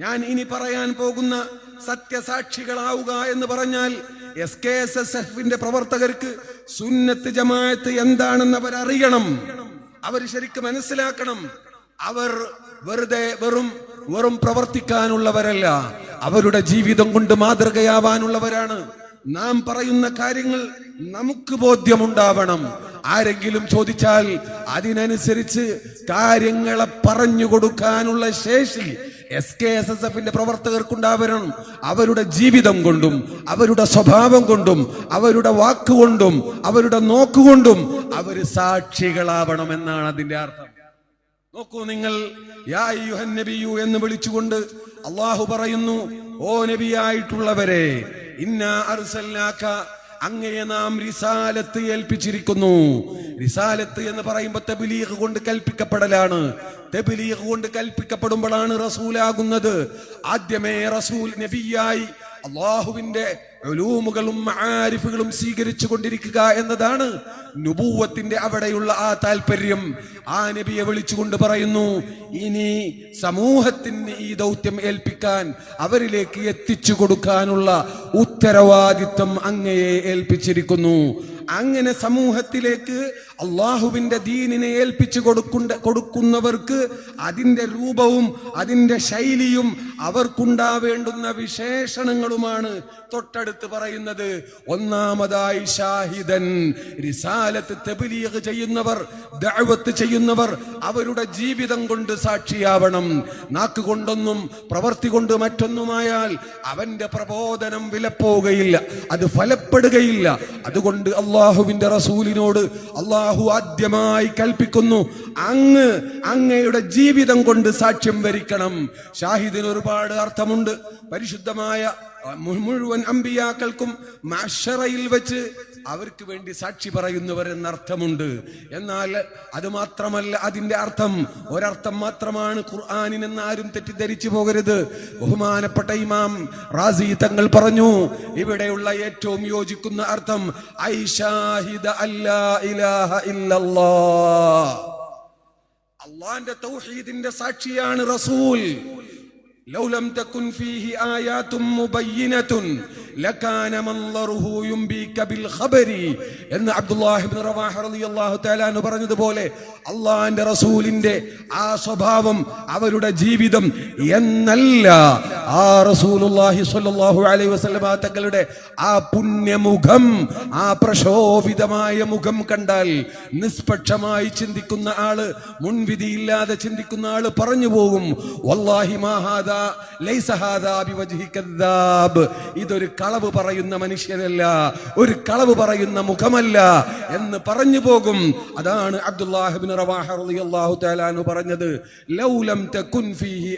ഞാൻ ഇനി പറയാൻ പോകുന്ന സത്യസാക്ഷികളാവുക എന്ന് പറഞ്ഞാൽ എസ് കെ എസ് എസ് എഫിന്റെ പ്രവർത്തകർക്ക് സുന്നത്ത് ജമാഅത്ത് എന്താണെന്ന് അവർ അറിയണം അവർ ശരിക്കും മനസ്സിലാക്കണം. അവർ വെറുതെ വെറും വെറും പ്രവർത്തിക്കാനുള്ളവരല്ല. അവരുടെ ജീവിതം കൊണ്ട് മാതൃകയാവാനുള്ളവരാണ്. നാം പറയുന്ന കാര്യങ്ങൾ നമുക്ക് ബോധ്യമുണ്ടാവണം. ആരെങ്കിലും ചോദിച്ചാൽ അതിനനുസരിച്ച് കാര്യങ്ങളെ പറഞ്ഞു കൊടുക്കാനുള്ള ശേഷി എസ് കെ എസ് എസ് എഫിന്റെ പ്രവർത്തകർക്കുണ്ടാവണം അവരുടെ ജീവിതം കൊണ്ടും അവരുടെ സ്വഭാവം കൊണ്ടും അവരുടെ വാക്കുകൊണ്ടും അവരുടെ നോക്കുകൊണ്ടും അവർ സാക്ഷികളാവണം എന്നാണ് അതിന്റെ അർത്ഥം. നോക്കൂ നിങ്ങൾ യാ നബിയു എന്ന് വിളിച്ചുകൊണ്ട് അള്ളാഹു പറയുന്നു ഓ നബിയായിട്ടുള്ളവരെ ഇന്ന അർസൽനാക അങ്ങയെ നാം റിസാലത്ത് ഏൽപ്പിച്ചിരിക്കുന്നു. റിസാലത്ത് എന്ന് പറയുമ്പോൾ തെബിലീഖ് കൊണ്ട് കൽപ്പിക്കപ്പെടലാണ്. തെബിലീഖ് കൊണ്ട് കൽപ്പിക്കപ്പെടുമ്പോഴാണ് റസൂലാകുന്നത്. ആദ്യമേ റസൂൽ നബിയായി അള്ളാഹുവിന്റെ ഒലൂമുകളും ആരിഫുകളും സ്വീകരിച്ചു കൊണ്ടിരിക്കുക എന്നതാണ് നുപൂവത്തിന്റെ അവിടെയുള്ള ആ താല്പര്യം ആ നബിയെ വിളിച്ചുകൊണ്ട് പറയുന്നു ഇനി സമൂഹത്തിന് ഈ ദൗത്യം ഏൽപ്പിക്കാൻ അവരിലേക്ക് എത്തിച്ചു കൊടുക്കാനുള്ള ഉത്തരവാദിത്വം അങ്ങയെ ഏൽപ്പിച്ചിരിക്കുന്നു. അങ്ങനെ സമൂഹത്തിലേക്ക് അള്ളാഹുവിന്റെ ദീനിനെ ഏൽപ്പിച്ചു കൊടുക്കുന്ന കൊടുക്കുന്നവർക്ക് അതിന്റെ രൂപവും അതിന്റെ ശൈലിയും അവർക്കുണ്ടാവേണ്ടുന്ന വിശേഷണങ്ങളുമാണ് തൊട്ടടുത്ത് പറയുന്നത്. ഒന്നാമതായി ഷാഹിദൻ റിസാലത്ത് തെബിലിയക് ചെയ്യുന്നവർ ദഅവത്ത് ചെയ്യുന്നവർ അവരുടെ ജീവിതം കൊണ്ട് സാക്ഷിയാവണം. നാക്ക് കൊണ്ടൊന്നും പ്രവർത്തി കൊണ്ട് മറ്റൊന്നുമായാൽ അവന്റെ പ്രബോധനം വിലപ്പോവുകയില്ല അത് ഫലപ്പെടുകയില്ല. അതുകൊണ്ട് അള്ളാഹുവിന്റെ റസൂലിനോട് അള്ളാഹു ആദ്യമായി കൽപ്പിക്കുന്നു. അങ്ങ് അങ്ങയുടെ ജീവിതം കൊണ്ട് സാക്ഷ്യം വരിക്കണം. ഷാഹിദിന് ഒരുപാട് അർത്ഥമുണ്ട്. പരിശുദ്ധമായ മുഴുവൻ അമ്പിയാക്കൾക്കും മഷറയിൽ വെച്ച് അവർക്ക് വേണ്ടി സാക്ഷി പറയുന്നവർ എന്നർത്ഥമുണ്ട് എന്നാൽ അത് മാത്രമല്ല അതിന്റെ അർത്ഥം ഒരർത്ഥം മാത്രമാണ് ഖുർആാനിനെന്ന് ആരും തെറ്റിദ്ധരിച്ചു പോകരുത്. ബഹുമാനപ്പെട്ട ഇമാം റാസി തങ്ങൾ പറഞ്ഞു ഇവിടെയുള്ള ഏറ്റവും യോജിക്കുന്ന അർത്ഥം ഐഷാഹിദ ഷാഹിദ അല്ലാ അള്ളാന്റെ തൗഹീദിന്റെ സാക്ഷിയാണ് റസൂൽ. لو لم تكن فيه آيات مبينة لكان منظره ينبيك بالخبر എന്ന് അബ്ദുല്ലാഹിബ്നു റവാഹ റളിയല്ലാഹു തആല എന്ന് പറഞ്ഞതുപോലെ അള്ളാഹിന്റെ റസൂലിന്റെ ആ സ്വഭാവം അവരുടെ ജീവിതം എന്നല്ല. ആ റസൂലുള്ളാഹി സ്വല്ലല്ലാഹു അലൈഹി വസല്ലമ തങ്ങളുടെ ആ പുണ്യമുഖം ആ പ്രശോഭിതമായ മുഖം കണ്ടാൽ നിഷ്പക്ഷമായി ചിന്തിക്കുന്ന ആൾ മുൻവിധിയില്ലാതെ ചിന്തിക്കുന്ന ആൾ പറഞ്ഞു പോകും. വല്ലാഹി മാ ഹാദാ ലൈസ ഹാദാ ബിവജ്ഹി കദ്ദാബ് ഇതൊരു കളവ് പറയുന്ന മനുഷ്യനല്ല ഒരു കളവ് പറയുന്ന മുഖമല്ല എന്ന് പറഞ്ഞു പോകും. അതാണ് അബ്ദുല്ലാഹിബ്നു റവാഹ റളിയല്ലാഹു തആല പറഞ്ഞത് ലൗലം തകുൻ ഫീഹി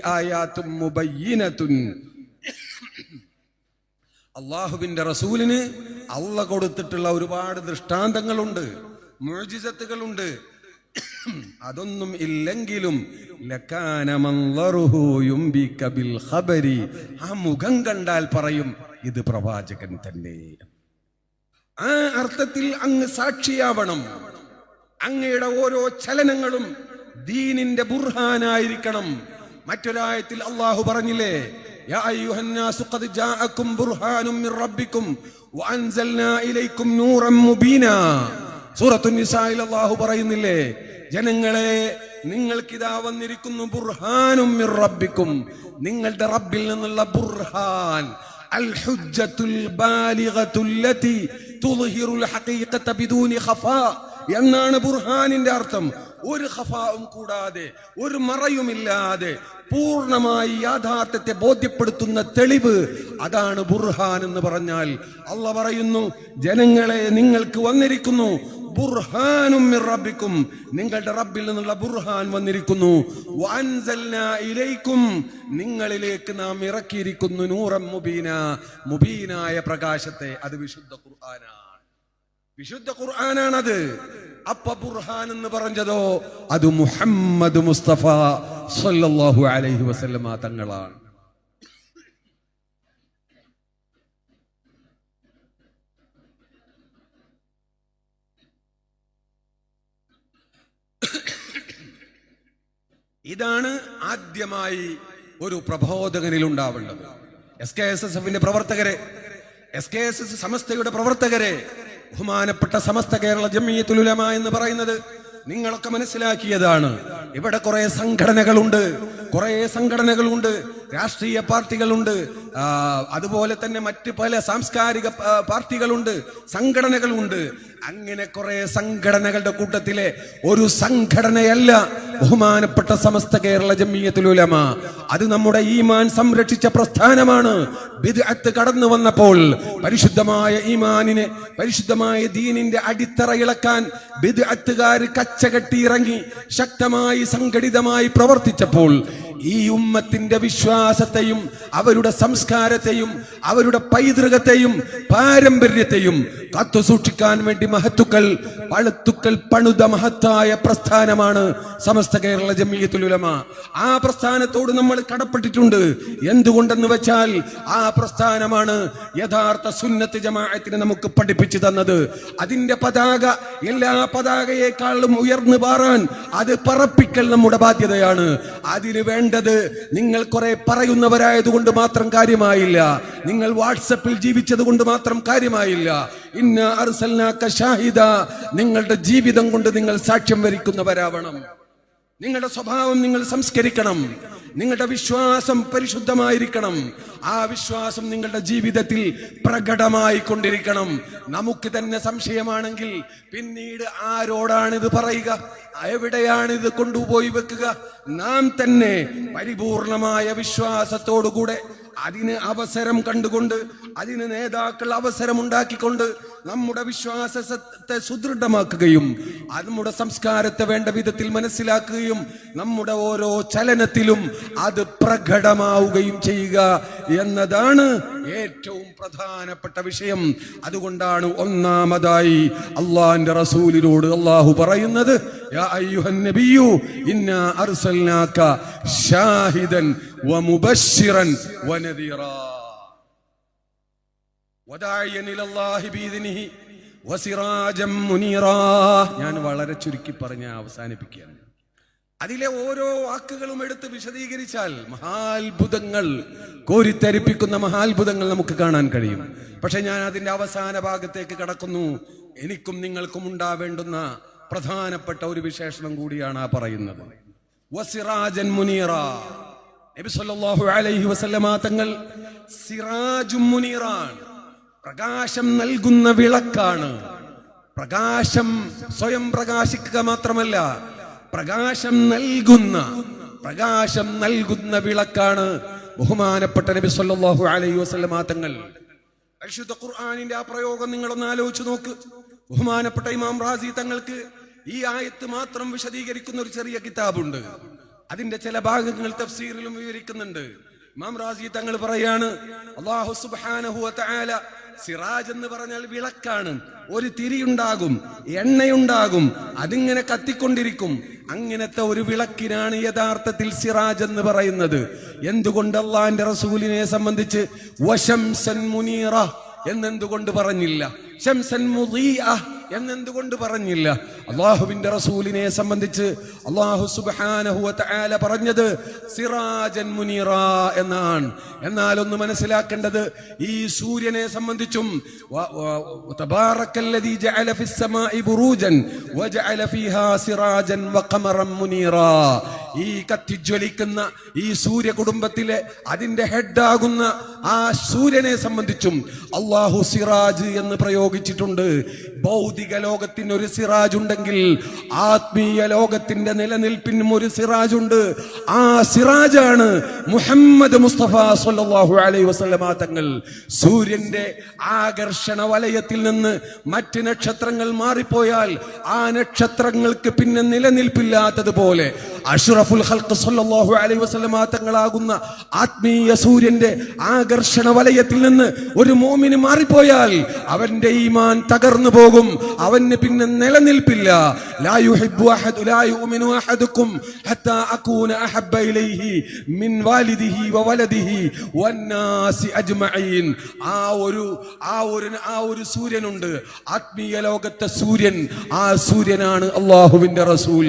റസൂലിന് അള്ള കൊടുത്തിട്ടുള്ള ഒരുപാട് ദൃഷ്ടാന്തങ്ങളുണ്ട് മുഴുജിസത്തുകളുണ്ട് അതൊന്നും ഇല്ലെങ്കിലും. ആ മുഖം കണ്ടാൽ പറയും ഇത് പ്രവാചകൻ തന്നെ. ആ അർത്ഥത്തിൽ അങ്ങ് സാക്ഷിയാവണം. അങ്ങയുടെ ഓരോ ചലനങ്ങളും ദീനിന്റെ ബുർഹാനായിരിക്കണം മറ്റൊരായത്തിൽ അള്ളാഹു പറഞ്ഞില്ലേ യാ അയ്യുഹന്നാസു ഖദ് ജാഅക്കും ബുർഹാനും മിർ റബ്ബിക്കും വഅൻസൽനാ ഇലൈക്കും നൂറൻ മുബീനാ സൂറത്തു നിസായിൽ അള്ളാഹു പറയുന്നില്ലേ ജനങ്ങളെ നിങ്ങൾക്കിതാ വന്നിരിക്കുന്നു ബുർഹാനും മിർ റബ്ബിക്കും നിങ്ങളുടെ റബ്ബിൽ നിന്നുള്ള ബുർഹാൻ الحجة البالغة التي تظهر الحقيقة بدون خفاء എന്നാണ് ബുർഹാനിന്റെ അർത്ഥം. ഒരു ഖഫാവും കൂടാതെ ഒരു മറയുമില്ലാതെ പൂർണമായി യാഥാർത്ഥ്യത്തെ ബോധ്യപ്പെടുത്തുന്ന തെളിവ് അതാണ് ബുർഹാൻ എന്ന് പറഞ്ഞാൽ. അള്ള പറയുന്നു ജനങ്ങളെ നിങ്ങൾക്ക് വന്നിരിക്കുന്നു. ബുർഹാനും റബ്ബിക്കും. നിങ്ങളുടെ റബ്ബിൽ നിന്നുള്ള ബുർഹാൻ വന്നിരിക്കുന്നു. ഇലൈക്കും. നിങ്ങളിലേക്ക് നാം ഇറക്കിയിരിക്കുന്നു നൂറം മുബീന. മുബീനായ പ്രകാശത്തെ. അത് വിശുദ്ധ ഖുർആനാണ്. വിശുദ്ധ ഖുർആനാണത്. അപ്പ ബുർഹാൻ എന്ന് പറഞ്ഞതോ? അത് മുഹമ്മദ് മുസ്തഫ സല്ലല്ലാഹു അലൈഹി വസല്ലമ തങ്ങളാണ്. ഇതാണ് ആദ്യമായി ഒരു പ്രബോധകനിൽ ഉണ്ടാവേണ്ടത് എസ് കെ എസ് എസ് എഫിന്റെ പ്രവർത്തകരെ എസ് കെ എസ് എസ് സമസ്തയുടെ പ്രവർത്തകരെ ബഹുമാനപ്പെട്ട സമസ്ത കേരള ജമ്മിയത്തുലുലമ എന്ന് പറയുന്നത് നിങ്ങളൊക്കെ മനസ്സിലാക്കിയതാണ്. ഇവിടെ കുറെ സംഘടനകളുണ്ട്. കുറെ സംഘടനകളുണ്ട്. രാഷ്ട്രീയ പാർട്ടികളുണ്ട്. അതുപോലെ തന്നെ മറ്റ് പല സാംസ്കാരിക പാർട്ടികളുണ്ട്. സംഘടനകളുണ്ട്. അങ്ങനെ കുറെ സംഘടനകളുടെ കൂട്ടത്തിലെ ഒരു സംഘടനയല്ല ബഹുമാനപ്പെട്ട സമസ്ത കേരള ജമ്മീയത്തിലുലമ അത് നമ്മുടെ ഈമാൻ സംരക്ഷിച്ച പ്രസ്ഥാനമാണ്. ബിദ്അത്ത് കടന്നു വന്നപ്പോൾ പരിശുദ്ധമായ ഈമാനിനെ പരിശുദ്ധമായ ദീനിന്റെ അടിത്തറ ഇളക്കാൻ ബിദ്അത്തുകാർ കച്ചകെട്ടി ഇറങ്ങി ശക്തമായി സംഘടിതമായി പ്രവർത്തിച്ചപ്പോൾ ഈ ഉമ്മത്തിന്റെ വിശ്വാസത്തെയും അവരുടെ സംസ്കാരത്തെയും അവരുടെ പൈതൃകത്തെയും പാരമ്പര്യത്തെയും കാത്തു സൂക്ഷിക്കാൻ വേണ്ടി മഹത്തുക്കൾ പളുത്തുക്കൾ പണുത മഹത്തായ പ്രസ്ഥാനമാണ് സമസ്ത കേരള ജമീയത്തുലമ ആ പ്രസ്ഥാനത്തോട് നമ്മൾ കടപ്പെട്ടിട്ടുണ്ട്. എന്തുകൊണ്ടെന്ന് വെച്ചാൽ ആ പ്രസ്ഥാനമാണ് യഥാർത്ഥ സുന്നത്ത് ജമാഅത്തിനെ നമുക്ക് പഠിപ്പിച്ചു തന്നത്. അതിന്റെ പതാക എല്ലാ പതാകയെക്കാളും ഉയർന്നു പാറാൻ അത് പറപ്പിക്കൽ നമ്മുടെ ബാധ്യതയാണ്. അതിന് വേണ്ടത് നിങ്ങൾ കുറെ പറയുന്നവരായതുകൊണ്ട് മാത്രം കാര്യമായില്ല. നിങ്ങൾ വാട്സപ്പിൽ ജീവിച്ചത് കൊണ്ട് മാത്രം കാര്യമായില്ല. നിങ്ങളുടെ ജീവിതം കൊണ്ട് നിങ്ങൾ സാക്ഷ്യം വരിക്കുന്നവരാവണം. നിങ്ങളുടെ സ്വഭാവം നിങ്ങൾ സംസ്കരിക്കണം. നിങ്ങളുടെ വിശ്വാസം പരിശുദ്ധമായിരിക്കണം. ആ വിശ്വാസം നിങ്ങളുടെ ജീവിതത്തിൽ പ്രകടമായി കൊണ്ടിരിക്കണം നമുക്ക് തന്നെ സംശയമാണെങ്കിൽ പിന്നീട് ആരോടാണിത് പറയുക? എവിടെയാണിത് കൊണ്ടുപോയി വെക്കുക? നാം തന്നെ പരിപൂർണമായ വിശ്വാസത്തോടുകൂടെ അതിന് അവസരം കണ്ടുകൊണ്ട് അതിന് നേതാക്കൾ അവസരമുണ്ടാക്കിക്കൊണ്ട് നമ്മുടെ വിശ്വാസത്തെ സുദൃഢമാക്കുകയും നമ്മുടെ സംസ്കാരത്തെ വേണ്ട വിധത്തിൽ മനസ്സിലാക്കുകയും നമ്മുടെ ഓരോ ചലനത്തിലും അത് പ്രകടമാവുകയും ചെയ്യുക എന്നതാണ് ഏറ്റവും പ്രധാനപ്പെട്ട വിഷയം. അതുകൊണ്ടാണ് ഒന്നാമതായി അള്ളാഹിന്റെ റസൂലിനോട് അള്ളാഹു പറയുന്നത് ഇന്നാ അർസൽനാക ഷാഹിദൻ വമുബശ്ശിറൻ വനദീറാ ഞാൻ വളരെ ചുരുക്കി പറഞ്ഞ് അവസാനിപ്പിക്കുകയാണ്. അതിലെ ഓരോ വാക്കുകളും എടുത്ത് വിശദീകരിച്ചാൽ മഹാത്ഭുതങ്ങൾ കോരിത്തരിപ്പിക്കുന്ന മഹാത്ഭുതങ്ങൾ നമുക്ക് കാണാൻ കഴിയും. പക്ഷെ ഞാൻ അതിന്റെ അവസാന ഭാഗത്തേക്ക് കടക്കുന്നു. എനിക്കും നിങ്ങൾക്കും ഉണ്ടാവേണ്ടുന്ന പ്രധാനപ്പെട്ട ഒരു വിശേഷണം കൂടിയാണ് ആ പറയുന്നത്. വസിറാജൻ മുനീറ. നബി സല്ലല്ലാഹു അലൈഹി വസല്ലമ തങ്ങൾ സിറാജും മുനീറാണ്. പ്രകാശം നൽകുന്ന വിളക്കാണ്. പ്രകാശം സ്വയം പ്രകാശിക്കുക മാത്രമല്ല പ്രകാശം നൽകുന്ന പ്രകാശം നൽകുന്ന വിളക്കാണ് ബഹുമാനപ്പെട്ട നബി സല്ലല്ലാഹു അലൈഹി വസല്ലമ തങ്ങൾ പരിശുദ്ധ ഖുർആനിന്റെ ആ പ്രയോഗം നിങ്ങളൊന്ന് ആലോചിച്ച് നോക്ക്. ബഹുമാനപ്പെട്ട ഇമാം റാസി തങ്ങൾക്ക് ഈ ആയത്ത് മാത്രം വിശദീകരിക്കുന്ന ഒരു ചെറിയ കിതാബുണ്ട്. അതിന്റെ ചില ഭാഗങ്ങൾ തഫ്സീറിലും വിവരിക്കുന്നുണ്ട്. ഇമാം റാസി തങ്ങൾ പറയാണ് അള്ളാഹു സുബ്ഹാനഹു വ തആല സിറാജ് എന്ന് പറഞ്ഞാൽ വിളക്കാണ്. ഒരു തിരിയുണ്ടാകും എണ്ണയുണ്ടാകും അതിങ്ങനെ കത്തിക്കൊണ്ടിരിക്കും. അങ്ങനത്തെ ഒരു വിളക്കിനാണ് യഥാർത്ഥത്തിൽ സിറാജ് എന്ന് പറയുന്നത്. എന്തുകൊണ്ട് അള്ളാന്റെ റസൂലിനെ സംബന്ധിച്ച് വശംസൻ മുനീറ എന്നെന്തുകൊണ്ട് പറഞ്ഞില്ല? ശംസൻ മുദീഅ എന്നെന്തുകൊണ്ട് പറഞ്ഞില്ല? അള്ളാഹുവിന്റെ റസൂലിനെ സംബന്ധിച്ച് അള്ളാഹു സുബ്ഹാനഹു വ തആല പറഞ്ഞത് സിറാജൻ മുനീറ എന്നാണ്. എന്നാൽ ഒന്ന് മനസ്സിലാക്കേണ്ടത് ഈ സൂര്യനെ സംബന്ധിച്ചും ഈ കത്തിജ്വലിക്കുന്ന ഈ സൂര്യ കുടുംബത്തിലെ അതിന്റെ ഹെഡാകുന്ന ആ സൂര്യനെ സംബന്ധിച്ചും അള്ളാഹു സിറാജ് എന്ന് പ്രയോഗിച്ചിട്ടുണ്ട്. ഭൗതിക ലോകത്തിന് ഒരു സിറാജ് ഉണ്ടെങ്കിൽ ആത്മീയ ലോകത്തിന്റെ നിലനിൽപ്പിനും ഒരു സിറാജ് ഉണ്ട് ആ സിറാജാണ് മുഹമ്മദ് മുസ്തഫ സല്ലല്ലാഹു അലൈ വസ്ലമാ തങ്ങൾ. സൂര്യന്റെ ആകർഷണ വലയത്തിൽ നിന്ന് മറ്റ് നക്ഷത്രങ്ങൾ മാറിപ്പോയാൽ ആ നക്ഷത്രങ്ങൾക്ക് പിന്നെ നിലനിൽപ്പില്ലാത്തതുപോലെ അഷ്റഫുൽ ഹൽക്ക് സല്ലല്ലാഹു അലൈഹി വസല്ലമ തങ്ങളാകുന്ന ആത്മീയ സൂര്യന്റെ ആകർഷണ വലയത്തിൽ നിന്ന് ഒരു മോമിന് മാറിപ്പോയാൽ അവന്റെ ഈമാൻ തകർന്നു പോകും. അവന് പിന്നെ നിലനിൽപ്പില്ല. ലാ യുഹിബ്ബു അഹദു ലാ യുമിനു അഹദുക്കും ഹത്താ അകൂന അഹബ്ബ ഇലൈഹി മിൻ വാലിദിഹി വവലദിഹി വന്നാസി അജ്മഈൻ. ആ ഒരു ആ ഒരു ആ ഒരു സൂര്യനുണ്ട്. ആത്മീയ ലോകത്തെ സൂര്യൻ ആ സൂര്യനാണ് അള്ളാഹുവിന്റെ റസൂൽ.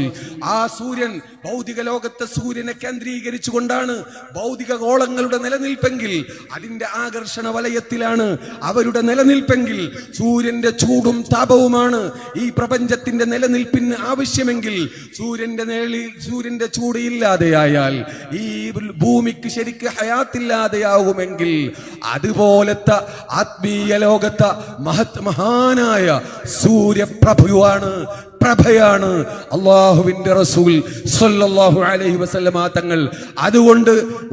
ആ സൂര്യൻ ഭൗതിക ലോകത്തെ സൂര്യനെ കേന്ദ്രീകരിച്ചുകൊണ്ടാണ് ഭൗതിക ഗോളങ്ങളുടെ നിലനിൽപ്പെങ്കിൽ അതിന്റെ ആകർഷണ വലയത്തിലാണ് അവരുടെ നിലനിൽപ്പെങ്കിൽ സൂര്യന്റെ ചൂടും താപവുമാണ് ഈ പ്രപഞ്ചത്തിന്റെ നിലനിൽപ്പിന് ആവശ്യമെങ്കിൽ സൂര്യന്റെ നേളിൽ സൂര്യന്റെ ചൂട് ഇല്ലാതെയായാൽ ഈ ഭൂമിക്ക് ശരിക്ക് ഹയാത്തില്ലാതെയാകുമെങ്കിൽ അതുപോലത്തെ ആത്മീയ ലോകത്തെ മഹത് മഹാനായ സൂര്യപ്രഭുവാണ് പ്രഭയാണ് അള്ളാഹുവിന്റെ റസൂൽ സല്ലല്ലാഹു അലൈഹി വസല്ലമ തങ്ങൾ. അതുകൊണ്ട്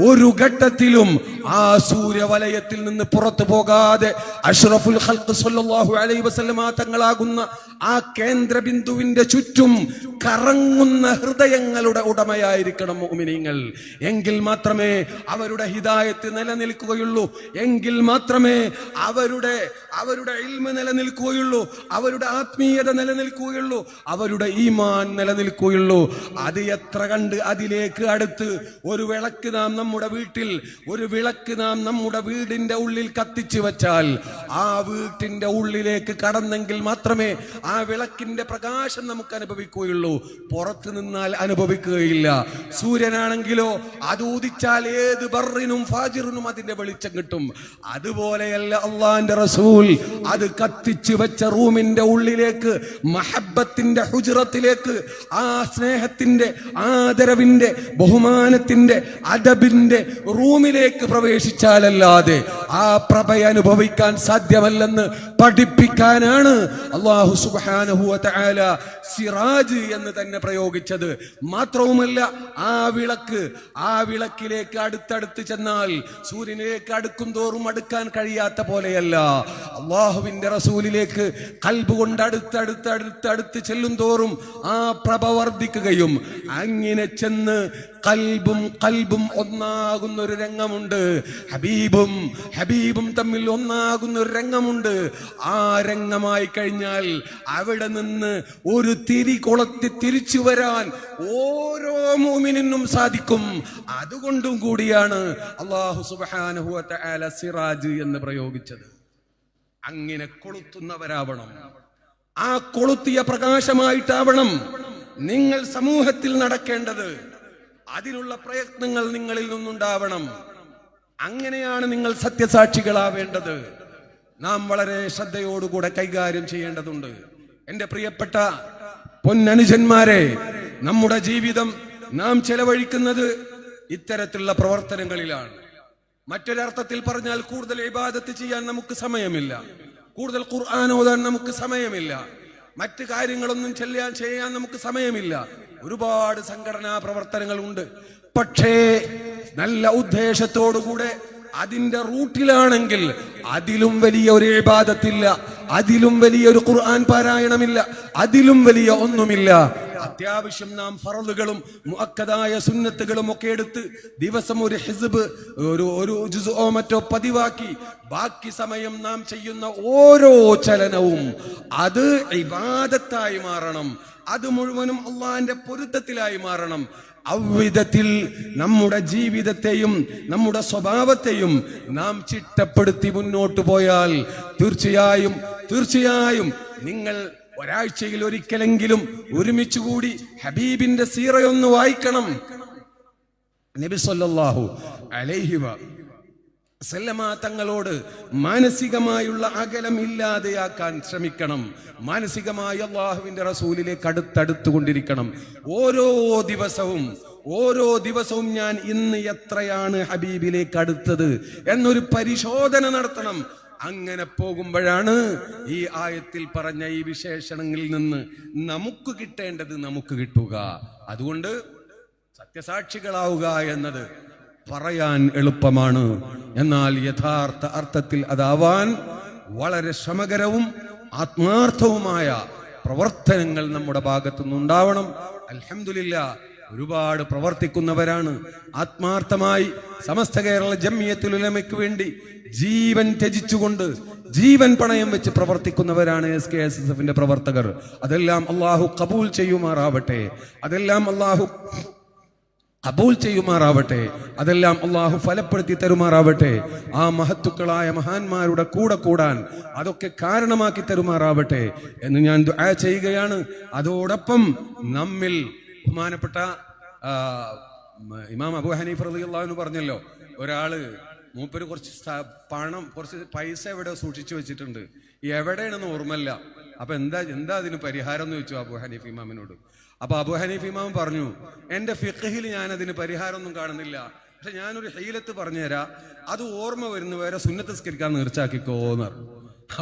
ഒരു ഘട്ടത്തിലും ആ സൂര്യവലയത്തിൽ നിന്ന് പുറത്തു പോകാതെ അഷ്റഫുൽ ഖൽഖ് സല്ലല്ലാഹു അലൈഹി വസല്ലമ തങ്ങളാകുന്ന ആ കേന്ദ്ര ബിന്ദുവിന്റെ ചുറ്റും കറങ്ങുന്ന ഹൃദയങ്ങളുടെ ഉടമയായിരിക്കണം മുഅ്മിനീങ്ങൾ. എങ്കിൽ മാത്രമേ അവരുടെ ഹിദായത്ത് നിലനിൽക്കുകയുള്ളൂ. എങ്കിൽ മാത്രമേ അവരുടെ അവരുടെ ഇൽമ നിലനിൽക്കുകയുള്ളൂ. അവരുടെ ആത്മീയത നിലനിൽക്കുകയുള്ളൂ. അവരുടെ ഈമാൻ നിലനിൽക്കുകയുള്ളൂ. അത് എത്ര കണ്ട് അതിലേക്ക് അടുത്ത് ഒരു വിളക്ക് നാം നമ്മുടെ വീട്ടിൽ ഒരു വിളക്ക് നാം നമ്മുടെ വീടിന്റെ ഉള്ളിൽ കത്തിച്ചു വച്ചാൽ ആ വീട്ടിന്റെ ഉള്ളിലേക്ക് കടന്നെങ്കിൽ മാത്രമേ ആ വിളക്കിന്റെ പ്രകാശം നമുക്ക് അനുഭവിക്കുകയുള്ളൂ. പുറത്തു നിന്നാൽ അനുഭവിക്കുകയില്ല. സൂര്യനാണെങ്കിലോ അത് ഉദിച്ചാൽ ഏത് ബറിനും ഫാജിറിനും അതിന്റെ വെളിച്ചം കിട്ടും. അതുപോലെയല്ല അള്ളാന്റെ റസൂൽ അത് കത്തിച്ചു വെച്ച റൂമിന്റെ ഉള്ളിലേക്ക് മഹബത്തിന്റെ ഹുജറത്തിലേക്ക് ആ സ്നേഹത്തിന്റെ ആദരവിന്റെ ബഹുമാനത്തിന്റെ അദബിന്റെ റൂമിലേക്ക് പ്രവേശിച്ചാലല്ലാതെ ആ പ്രഭ അനുഭവിക്കാൻ സാധ്യമല്ലെന്ന് പഠിപ്പിക്കാനാണ് അള്ളാഹു സുബാനഹുല സിറാജ് എന്ന് തന്നെ പ്രയോഗിച്ചത്. മാത്രവുമല്ല ആ വിളക്ക് ആ വിളക്കിലേക്ക് അടുത്തടുത്ത് ചെന്നാൽ സൂര്യനിലേക്ക് അടുക്കും തോറും അടുക്കാൻ കഴിയാത്ത പോലെയല്ല. അള്ളാഹുവിന്റെ റസൂലിലേക്ക് കൽബ് കൊണ്ട് അടുത്തടുത്ത് അടുത്തടുത്ത് ചെല്ലും തോറും ആ പ്രഭ വർദ്ധിക്കുകയും അങ്ങനെ ചെന്ന് കൽബും കൽബും ഒന്നാകുന്ന ഒരു രംഗമുണ്ട്. ഹബീബും ഹബീബും തമ്മിൽ ഒന്നാകുന്ന ഒരു രംഗമുണ്ട്. ആ രംഗമായി കഴിഞ്ഞാൽ അവിടെ നിന്ന് ഒരു തിരി കൊളത്തി തിരിച്ചു വരാൻ ഓരോ മൂമിനും സാധിക്കും. അതുകൊണ്ടും കൂടിയാണ് അള്ളാഹു സുബാനഹു സിറാജ് എന്ന് പ്രയോഗിച്ചത്. അങ്ങനെ കൊളുത്തുന്നവരാവണം. ആ കൊളുത്തിയ പ്രകാശമായിട്ടാവണം നിങ്ങൾ സമൂഹത്തിൽ നടക്കേണ്ടത്. അതിനുള്ള പ്രയത്നങ്ങൾ നിങ്ങളിൽ നിന്നുണ്ടാവണം. അങ്ങനെയാണ് നിങ്ങൾ സത്യസാക്ഷികളാവേണ്ടത്. നാം വളരെ ശ്രദ്ധയോടുകൂടെ കൈകാര്യം ചെയ്യേണ്ടതുണ്ട്. എന്റെ പ്രിയപ്പെട്ട പൊന്നനുജന്മാരെ നമ്മുടെ ജീവിതം നാം ചെലവഴിക്കുന്നത് ഇത്തരത്തിലുള്ള പ്രവർത്തനങ്ങളിലാണ്. മറ്റൊരർത്ഥത്തിൽ പറഞ്ഞാൽ കൂടുതൽ ഇബാദത്ത് ചെയ്യാൻ നമുക്ക് സമയമില്ല. കൂടുതൽ ഖുർആൻ ഓതാൻ നമുക്ക് സമയമില്ല. മറ്റ് കാര്യങ്ങളൊന്നും ചെല്ലാൻ ചെയ്യാൻ നമുക്ക് സമയമില്ല. ഒരുപാട് സംഘടനാ പ്രവർത്തനങ്ങൾ ഉണ്ട് പക്ഷേ നല്ല ഉദ്ദേശത്തോടുകൂടെ അതിന്റെ റൂട്ടിലാണെങ്കിൽ അതിലും വലിയ ഒരു ഇബാദത്തില്ല അതിലും വലിയ ഒരു ഖുർആൻ പാരായണമില്ല അതിലും വലിയ ഒന്നുമില്ല. അത്യാവശ്യം നാം ഫറലുകളും മുഅക്കദായ സുന്നത്തുകളും ഒക്കെ എടുത്ത് ദിവസം ഒരു ഹിസ്ബ് ഒരു ഒരു ജുസോ മറ്റോ പതിവാക്കി ബാക്കി സമയം നാം ചെയ്യുന്ന ഓരോ ചലനവും അത് ഇബാദത്തായി മാറണം. അത് മുഴുവനും അള്ളാന്റെ പൊരുത്തത്തിലായി മാറണം. അவ்விധത്തിൽ നമ്മുടെ ജീവിതത്തെയും നമ്മുടെ സ്വഭാവത്തെയും നാം ചിട്ടപ്പെടുത്തി മുന്നോട്ട് പോയാൽ തീർച്ചയായും തീർച്ചയായും നിങ്ങൾ ഒരാഴ്ചയിൽ ഒരിക്കലെങ്കിലും ഒരുമിച്ച് കൂടി ഹബീബിന്റെ സീറയൊന്ന് വായിക്കണം. നബി സല്ലല്ലാഹു അലൈഹി സല്ലമ തങ്ങളോട് മാനസികമായുള്ള അകലം ഇല്ലാതെയാക്കാൻ ശ്രമിക്കണം. മാനസികമായി അള്ളാഹുവിന്റെ റസൂലിലേക്ക് അടുത്തടുത്തുകൊണ്ടിരിക്കണം. ഓരോ ദിവസവും ഓരോ ദിവസവും ഞാൻ ഇന്ന് എത്രയാണ് ഹബീബിലേക്ക് അടുത്തത് എന്നൊരു പരിശോധന നടത്തണം. അങ്ങനെ പോകുമ്പോഴാണ് ഈ ആയത്തിൽ പറഞ്ഞ ഈ വിശേഷണങ്ങളിൽ നിന്ന് നമുക്ക് കിട്ടേണ്ടത് നമുക്ക് കിട്ടുക. അതുകൊണ്ട് സത്യസാക്ഷികളാവുക എന്നത് പറയാൻ എളുപ്പമാണ്. എന്നാൽ യഥാർത്ഥ അർത്ഥത്തിൽ അതാവാൻ വളരെ ശ്രമകരവും ആത്മാർത്ഥവുമായ പ്രവർത്തനങ്ങൾ നമ്മുടെ ഭാഗത്തു നിന്നുണ്ടാവണം അൽഹംദുലില്ല ഒരുപാട് പ്രവർത്തിക്കുന്നവരാണ്. ആത്മാർത്ഥമായി സമസ്ത കേരള ജമ്മിയത്തുൽ ഉലമയ്ക്ക് വേണ്ടി ജീവൻ ത്യജിച്ചുകൊണ്ട് ജീവൻ പണയം വെച്ച് പ്രവർത്തിക്കുന്നവരാണ് എസ് കെ എസ് എസ് എഫിന്റെ പ്രവർത്തകർ. അതെല്ലാം അള്ളാഹു കബൂൽ ചെയ്യുമാറാവട്ടെ. അതെല്ലാം അള്ളാഹു കബൂൽ ചെയ്യുമാറാവട്ടെ അതെല്ലാം അള്ളാഹു ഫലപ്പെടുത്തി തരുമാറാവട്ടെ ആ മഹത്തുക്കളായ മഹാന്മാരുടെ കൂടെ കൂടാൻ അതൊക്കെ കാരണമാക്കി തരുമാറാവട്ടെ എന്ന് ഞാൻ ദുആ ചെയ്യുകയാണ്. അതോടൊപ്പം നമ്മിൽ ബഹുമാനപ്പെട്ട ഇമാം അബു ഹനീഫ് റളിയല്ലാഹു പറഞ്ഞല്ലോ ഒരാൾ മൂപ്പര് കുറച്ച് പണം കുറച്ച് പൈസ എവിടെ സൂക്ഷിച്ചു വെച്ചിട്ടുണ്ട്. എവിടെയാണെന്ന് ഓർമ്മല്ല അപ്പൊ എന്താ എന്താ അതിന് പരിഹാരം എന്ന് ചോദിച്ചു അബു ഹനീഫ് ഇമാമിനോട്. അപ്പൊ അബു ഹനീഫ് ഇമാം പറഞ്ഞു എന്റെ ഫിഖഹിൽ ഞാൻ അതിന് പരിഹാരമൊന്നും കാണുന്നില്ല. പക്ഷെ ഞാനൊരു ഹീലത്ത് പറഞ്ഞുതരാം. അത് ഓർമ്മ വരുന്നവരെ സുന്നത്തസ്കരിക്കാൻ നീർച്ചാക്കിക്കോന്ന് പറഞ്ഞു.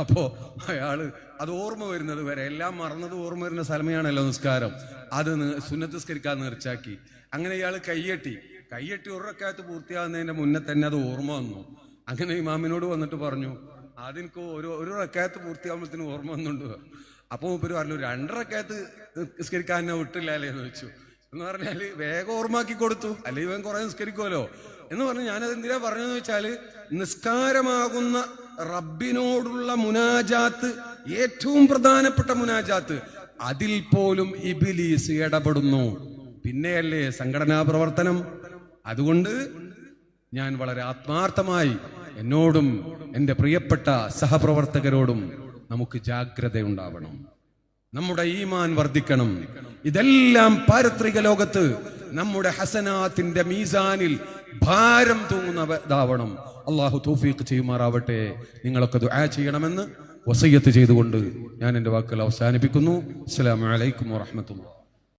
അപ്പോ അയാൾ അത് ഓർമ്മ വരുന്നത് വരെ എല്ലാം മറന്നത് ഓർമ്മ വരുന്ന സ്ഥലമയാണല്ലോ നിസ്കാരം. അത് സുന്നത്ത് സ്കരിക്കാൻ നീർച്ചാക്കി. അങ്ങനെ ഇയാൾ കയ്യെട്ടി കയ്യെട്ടി ഒരു റക്കാത്ത് പൂർത്തിയാകുന്നതിന്റെ മുന്നേ തന്നെ അത് ഓർമ്മ വന്നു. അങ്ങനെ ഇമാമിനോട് വന്നിട്ട് പറഞ്ഞു അതെനിക്ക് ഒരു ഒരു റക്കാത്ത് പൂർത്തിയാകുമ്പോഴത്തേന് ഓർമ്മ വന്നുണ്ട്. അപ്പൊ മൂപ്പര് പറഞ്ഞു രണ്ടരക്കകത്ത് നിസ്കരിക്കാൻ എന്നെ വിട്ടില്ല എന്ന് വെച്ചു എന്ന് പറഞ്ഞാൽ വേഗം ഓർമ്മാക്കി കൊടുത്തു അല്ലെങ്കിൽ ഇവൻ കുറെ നിസ്കരിക്കുമല്ലോ എന്ന് പറഞ്ഞ് ഞാനത് എന്തിനാ പറഞ്ഞതെന്ന് വെച്ചാൽ നിസ്കാരമാകുന്ന റബ്ബിനോടുള്ള മുനാജാത്ത് ഏറ്റവും പ്രധാനപ്പെട്ട മുനാജാത്ത് അതിൽ പോലും ഇബിലീസ് ഇടപെടുന്നു. പിന്നെയല്ലേ സംഘടനാ പ്രവർത്തനം? അതുകൊണ്ട് ഞാൻ വളരെ ആത്മാർത്ഥമായി എന്നോടും എന്റെ പ്രിയപ്പെട്ട സഹപ്രവർത്തകരോടും നമുക്ക് ജാഗ്രത ഉണ്ടാവണം നമ്മുടെ ഈമാൻ വർദ്ധിക്കണം. ഇതെല്ലാം പാരത്രിക ലോകത്ത് നമ്മുടെ ഹസനാത്തിന്റെ മീസാനിൽ ഭാരം തൂങ്ങുന്നതാവണം. അള്ളാഹു തൗഫീഖ് ചെയ്യുമാറാവട്ടെ. നിങ്ങളൊക്കെ ദുആ ചെയ്യണമെന്ന് വസയ്യത്ത് ചെയ്തുകൊണ്ട് ഞാൻ എന്റെ വാക്കുകൾ അവസാനിപ്പിക്കുന്നു. അസ്സലാമു അലൈക്കും വറഹ്മത്തുള്ളാഹി